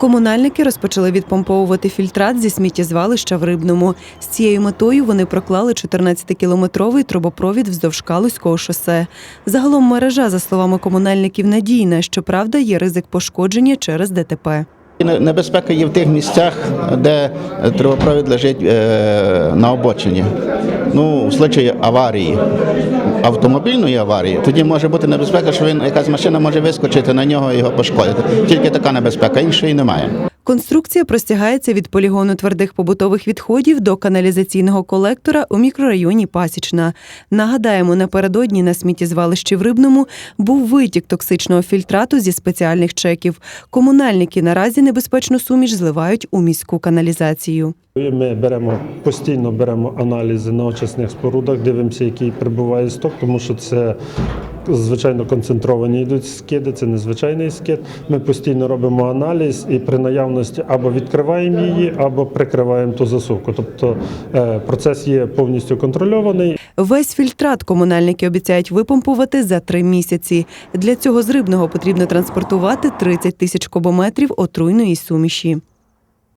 Комунальники розпочали відпомповувати фільтрат зі сміттєзвалища в Рибному. З цією метою вони проклали 14-кілометровий трубопровід вздовж Калузького шосе. Загалом мережа, за словами комунальників, надійна. Щоправда, є ризик пошкодження через ДТП. Небезпека є в тих місцях, де трубопровід лежить е, на обочині. Ну, в случаї аварії, автомобільної аварії, тоді може бути небезпека, що він якась машина може вискочити на нього і його пошкодити. Тільки така небезпека, іншої немає. Конструкція простягається від полігону твердих побутових відходів до каналізаційного колектора у мікрорайоні Пасічна. Нагадаємо, напередодні на сміттєзвалищі в Рибному був витік токсичного фільтрату зі спеціальних чеків. Комунальники наразі небезпечну суміш зливають у міську каналізацію. Ми беремо постійно беремо аналізи на очисних спорудах, дивимося, який прибуває сток, тому що це звичайно концентровані йдуть скиди, це незвичайний скид. Ми постійно робимо аналіз і при наявності або відкриваємо її, або прикриваємо ту засувку. Тобто е, процес є повністю контрольований. Весь фільтрат комунальники обіцяють випомпувати за три місяці. Для цього з рибного потрібно транспортувати 30 тисяч кубометрів отруйної суміші.